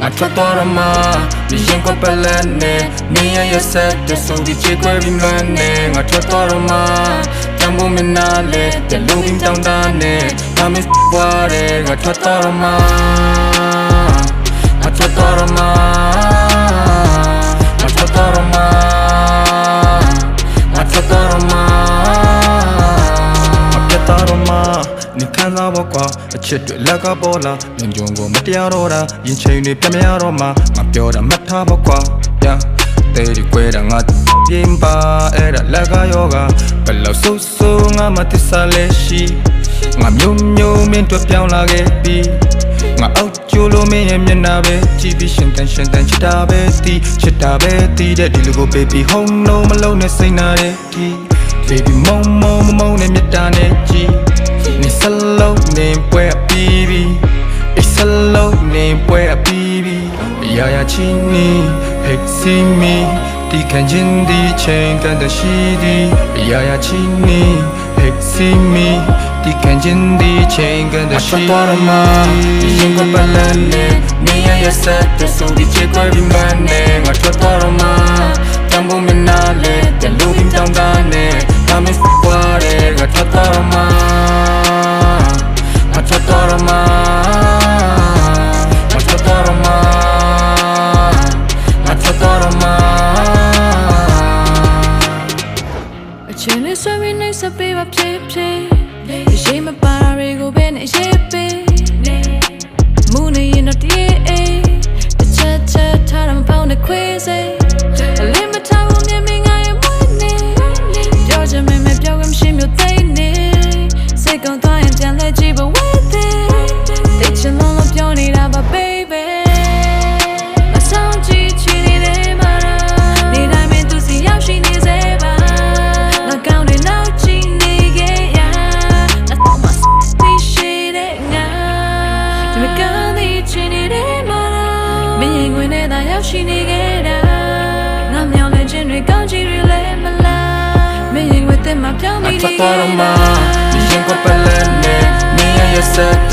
ငါထွက်သွားတော့မှဒီရင်ကပလန်နဲ့နေရရဆက်တဲ့ဆိုဒီချေခွဲပြီးလွမ်းနဲ့ငါထွက်သွားတော့မှတံဖို့မနာလေတဲ့လူပြီးတောင်းတနဲ့ငါမစ်ပွားတယ်ငါထွက်သွားတော့မှငါထွက်သွားတော့မှ နေခံစားဖို့ကွာအချစ်တွေလက်ကပေါ်လာညွန်ကြုံကိုမတရားတော့တာရင်ချိန်တွေပြမရတော့မှငါပြောတာမှတ်ထားဖို့ကွာ yeah တဲ့ဒီကွဲတာငါပြင်းပါအဲ့ဒါလက်ကယောဂဘယ်လောက်ဆိုးဆိုးငါမသစ္စာလဲရှိငါမျိုးမျိုးမင်းတို့ပြောင်းလာခဲ့ပြီငါအောက်ကျိုးလို့မင်းရဲ့မျက်နှာပဲကြည့်ပြီးရှင်တန်ရှင်တန်ချစ်တာပဲတီးချစ်တာပဲတီးတဲ့ဒီလိုကို baby home no မလုံးနဲ့စိတ်နာတဲ့ဒီ baby မုံမုံမုံနဲ့မြတ်တာနဲ့ကြည့်နေ စလုံးနေပွဲအပြီးပြီအစလုံးနေပွဲအပြီးပြီရာရာချင်းနီ hey see me ဒီခံချင်းဒီချိန်ကန်တရှိဒီရာရာချင်းနီ hey see me ဒီခံချင်းဒီချိန်ကန်တ I ရှိ try to run my You go balane Me and your set The so the chick where we money I try ချင်းလေးဆွေးပြီးနေစပေးပါဖြစ်ဖြစ်ရေမပါတာတွေကိုပဲနဲ့ရေးပေးမူနေရင်တော့ ရောက်ရှိနေခဲ့တာငါမြောင်လင့်ခြင်းတွေကောင်းချီတွေလည်းမလားမင်းရင်ဝင်တဲ့မှာပြောင်း I ပြီး try to run my You go balane Me and your set The so the